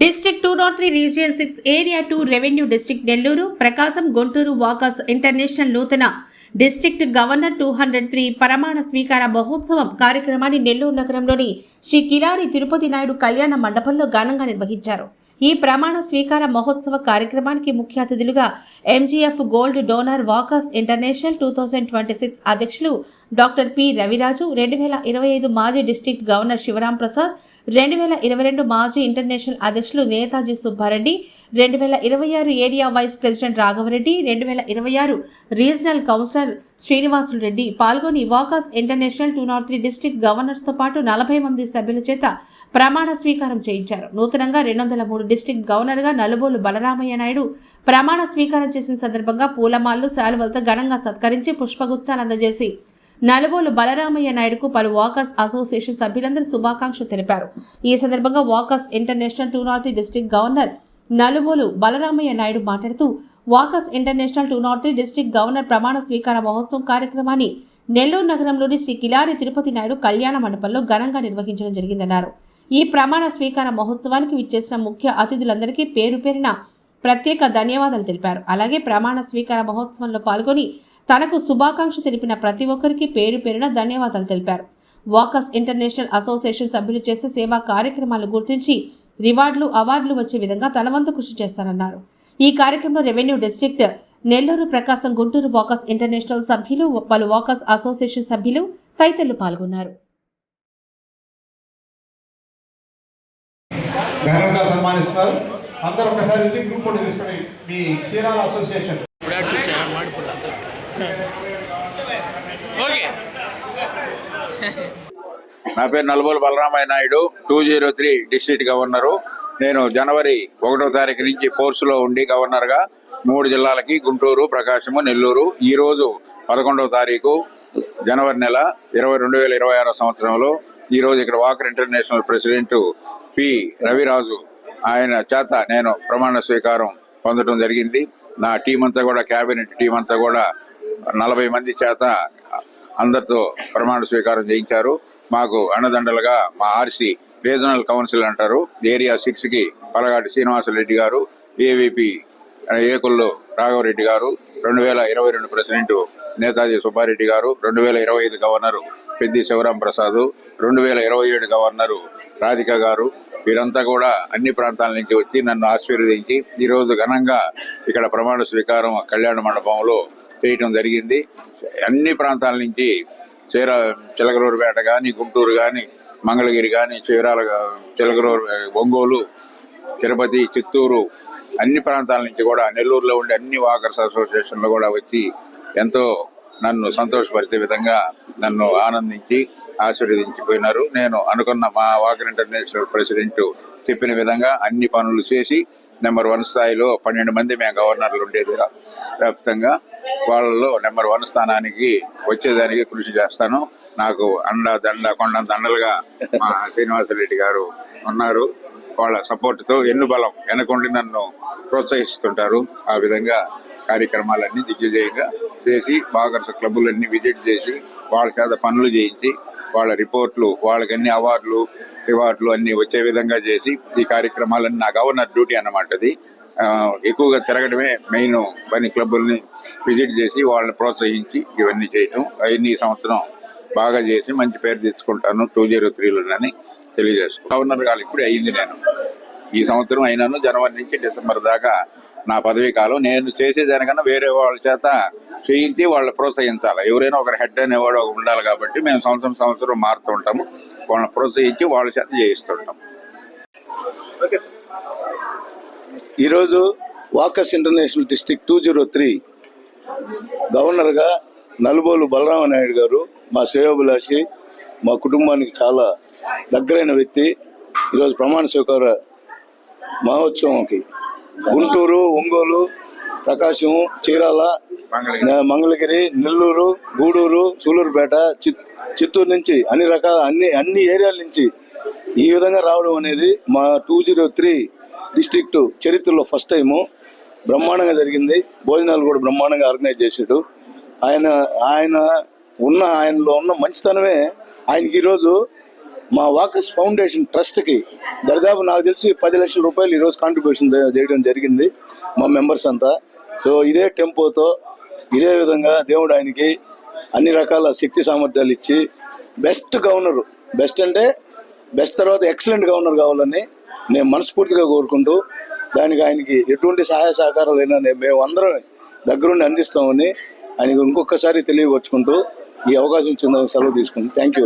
District two naught three region six area two revenue district Nellore Prakasam Guntur walkers international నూతన district governor two hundred three ప్రమాణ స్వీకార మహోత్సవం కార్యక్రమాన్ని నెల్లూరు నగరంలోని శ్రీ కిలారి తిరుపతి నాయుడు కళ్యాణ మండపంలో ఘనంగా నిర్వహించారు. ఈ ప్రమాణ స్వీకార మహోత్సవ కార్యక్రమానికి ముఖ్య అతిథులుగా MGF gold donor walkers international two thousand twenty six అధ్యక్షులు డాక్టర్ పి రవిరాజు రెండు వేల ఇరవై ఐదు మాజీ డిస్ట్రిక్ట్ గవర్నర్ శివరాం ప్రసాద్ రెండు వేల ఇరవై రెండు మాజీ ఇంటర్నేషనల్ అధ్యక్షులు నేతాజీ సుబ్బారెడ్డి రెండు వేల ఇరవై ఆరు ఏరియా వైస్ ప్రెసిడెంట్ రాఘవరెడ్డి రెండు వేల ఇరవై ఆరు రీజనల్ కౌన్సిలర్ శ్రీనివాసులు రెడ్డి పాల్గొని walkers international two naught three district గవర్నర్స్తో పాటు నలభై మంది సభ్యుల చేత ప్రమాణ స్వీకారం చేయించారు. నూతనంగా రెండు వందల మూడు డిస్టిక్ గవర్నర్గా నలుబోలు బలరామయ్య నాయుడు ప్రమాణ స్వీకారం చేసిన సందర్భంగా పూలమాలలు శాలువలతో ఘనంగా సత్కరించి పుష్పగుచ్చాలు అందజేసి నలుబోలు బలరామయ్య నాయుడుకు పలు వాకర్స్ అసోసియేషన్ సభ్యులందరూ శుభాకాంక్షలు తెలిపారు. ఈ సందర్భంగా walkers international two north district governor Nalubolu Balaramayya Naidu మాట్లాడుతూ walkers international two north district governor ప్రమాణ స్వీకార మహోత్సవం కార్యక్రమాన్ని నెల్లూరు నగరంలోని శ్రీ కిలారి తిరుపతి నాయుడు కళ్యాణ మండపంలో ఘనంగా నిర్వహించడం జరిగిందన్నారు. ఈ ప్రమాణ స్వీకార మహోత్సవానికి విచ్చేసిన ముఖ్య అతిథులందరికీ పేరు పేరిన ప్రత్యేక ధన్యవాదాలు తెలిపారు. అలాగే ప్రమాణ స్వీకార మహోత్సవంలో పాల్గొని తనకు శుభాకాంక్ష తెలిపిన ప్రతి ఒక్కరికి పేరు పేరున ధన్యవాదాలు తెలిపారు. వాకర్స్ ఇంటర్నేషనల్ అసోసియేషన్ సభ్యులు చేసే సేవా కార్యక్రమాలు గుర్తించి రివార్డులు అవార్డులు వచ్చే విధంగా తనవంతు కృషి చేస్తానన్నారు. ఈ కార్యక్రమంలో revenue district Nellore Prakasam Guntur walkers international సభ్యులు పలు వాకర్స్ అసోసియేషన్ సభ్యులు తదితరులు పాల్గొన్నారు. ఘనంగా సన్మానిస్తున్నారు. అందరూ ఒకసారి వచ్చి గ్రూప్ ఫోటో తీసుకొని మీ చీరాల అసోసియేషన్. ఓకే నా పేరు Nalubolu Balaramayya Naidu two zero three district governor నేను జనవరి ఒకటో తారీఖు నుంచి ఫోర్స్లో ఉండి గవర్నర్గా మూడు జిల్లాలకి గుంటూరు ప్రకాశము నెల్లూరు. ఈ రోజు పదకొండవ తారీఖు జనవరి నెల ఇరవై రెండు వేల ఇరవై ఆరో సంవత్సరంలో ఈ రోజు ఇక్కడ walker international president P. Raviraju ఆయన చేత నేను ప్రమాణ స్వీకారం పొందడం జరిగింది. నా టీం అంతా కూడా కేబినెట్ టీం అంతా కూడా నలభై మంది చేత అందరితో ప్రమాణ స్వీకారం చేయించారు. మాకు అన్నదండలుగా మా ఆర్సీ రీజనల్ కౌన్సిల్ అంటారు. ఏరియా సిక్స్కి పలగాటి శ్రీనివాసరెడ్డి గారు ఏవిపి ఏకుల్లో రాఘవరెడ్డి గారు రెండు వేల ఇరవై రెండు ప్రెసిడెంట్ నేతాజీ సుబ్బారెడ్డి గారు రెండు వేల ఇరవై ఐదు గవర్నరు పెద్ది శివరాం ప్రసాద్ రెండు వేల ఇరవై ఏడు గవర్నరు రాధిక గారు. వీరంతా కూడా అన్ని ప్రాంతాల నుంచి వచ్చి నన్ను ఆశీర్వదించి ఈరోజు ఘనంగా ఇక్కడ ప్రమాణ స్వీకారం కళ్యాణ మండపంలో చేయటం జరిగింది. అన్ని ప్రాంతాల నుంచి చీర చిలకలూరుపేట కానీ గుంటూరు కానీ మంగళగిరి కానీ చీరాల చిలకలూరు ఒంగోలు తిరుపతి చిత్తూరు అన్ని ప్రాంతాల నుంచి కూడా నెల్లూరులో ఉండే అన్ని వాకర్స్ అసోసియేషన్లు కూడా వచ్చి ఎంతో నన్ను సంతోషపరిచే విధంగా నన్ను ఆనందించి ఆశీర్వదించిపోయినారు. నేను అనుకున్న మా వాకర్ ఇంటర్నేషనల్ ప్రెసిడెంట్ చెప్పిన విధంగా అన్ని పనులు చేసి నెంబర్ వన్ స్థాయిలో పన్నెండు మంది మేము గవర్నర్లు ఉండేది. వ్యాప్తంగా వాళ్ళలో నెంబర్ వన్ స్థానానికి వచ్చేదానికి కృషి చేస్తాను. నాకు అండ దండ కొండ దండలుగా మా శ్రీనివాసరెడ్డి గారు ఉన్నారు. వాళ్ళ సపోర్ట్తో ఎన్ను బలం వెనకుండి నన్ను ప్రోత్సహిస్తుంటారు. ఆ విధంగా కార్యక్రమాలన్నీ దిగ్విజయంగా చేసి బాగా క్లబ్బులన్నీ విజిట్ చేసి వాళ్ళ చేత పనులు చేయించి వాళ్ళ రిపోర్ట్లు వాళ్ళకన్నీ అవార్డులు రివార్డులు అన్నీ వచ్చే విధంగా చేసి ఈ కార్యక్రమాలన్నీ నా గవర్నర్ డ్యూటీ అన్నమాట అది ఎక్కువగా తిరగడమే మెయిన్ పని క్లబ్బుల్ని విజిట్ చేసి వాళ్ళని ప్రోత్సహించి ఇవన్నీ చేయటం. అవన్నీ ఈ సంవత్సరం బాగా చేసి మంచి పేరు తెచ్చుకుంటాను. టూ జీరో త్రీలోనని తెలియజేస్తాను గవర్నర్ గారు ఇప్పుడు అయింది నేను. ఈ సంవత్సరం అయినాను జనవరి నుంచి డిసెంబర్ దాకా నా పదవీ కాలం. నేను చేసేదానికన్నా వేరే వాళ్ళ చేత చేయించి వాళ్ళని ప్రోత్సహించాలి. ఎవరైనా ఒకరు హెడ్ అనేవాడు ఒక ఉండాలి కాబట్టి మేము సంవత్సరం సంవత్సరం మారుతూ ఉంటాము. వాళ్ళని ప్రోత్సహించి వాళ్ళ చేత చేయిస్తుంటాం ఈరోజు walkers international district two zero three గవర్నర్గా నలుబోలు బలరామ నాయుడు గారు మా శ్రేయోభిలాషి మా కుటుంబానికి చాలా దగ్గరైన వ్యక్తి. ఈరోజు ప్రమాణ స్వీకార మహోత్సవంకి గుంటూరు ఒంగోలు ప్రకాశం చీరాల మంగళగిరి. నెల్లూరు గూడూరు సూలూరుపేట చిత్ చిత్తూరు నుంచి అన్ని రకాల అన్ని అన్ని ఏరియాల నుంచి ఈ విధంగా రావడం అనేది మా టూ జీరో త్రీ డిస్ట్రిక్ట్ చరిత్రలో ఫస్ట్ టైము. బ్రహ్మాండంగా జరిగింది. భోజనాలు కూడా బ్రహ్మాండంగా ఆర్గనైజ్ చేశాడు. ఆయన ఆయన ఉన్న ఆయనలో ఉన్న మంచితనమే ఆయనకి ఈరోజు మా వాకస్ ఫౌండేషన్ ట్రస్ట్కి దరిదాపు నాకు తెలిసి పది లక్షల రూపాయలు ఈరోజు కాంట్రిబ్యూషన్ చేయడం జరిగింది మా మెంబర్స్ అంతా. సో ఇదే టెంపోతో ఇదే విధంగా దేవుడు ఆయనకి అన్ని రకాల శక్తి సామర్థ్యాలు ఇచ్చి బెస్ట్ గవర్నరు బెస్ట్ అంటే బెస్ట్ తర్వాత ఎక్సలెంట్ గవర్నర్ కావాలని నేను మనస్ఫూర్తిగా కోరుకుంటూ దానికి ఆయనకి ఎటువంటి సహాయ సహకారాలైనా నే- మేము అందరం దగ్గరుండి అందిస్తామని ఆయనకు ఇంకొకసారి తెలియపరుచుకుంటూ ఈ అవకాశం ఇచ్చిన సెలవు తీసుకుంటాం థ్యాంక్ యూ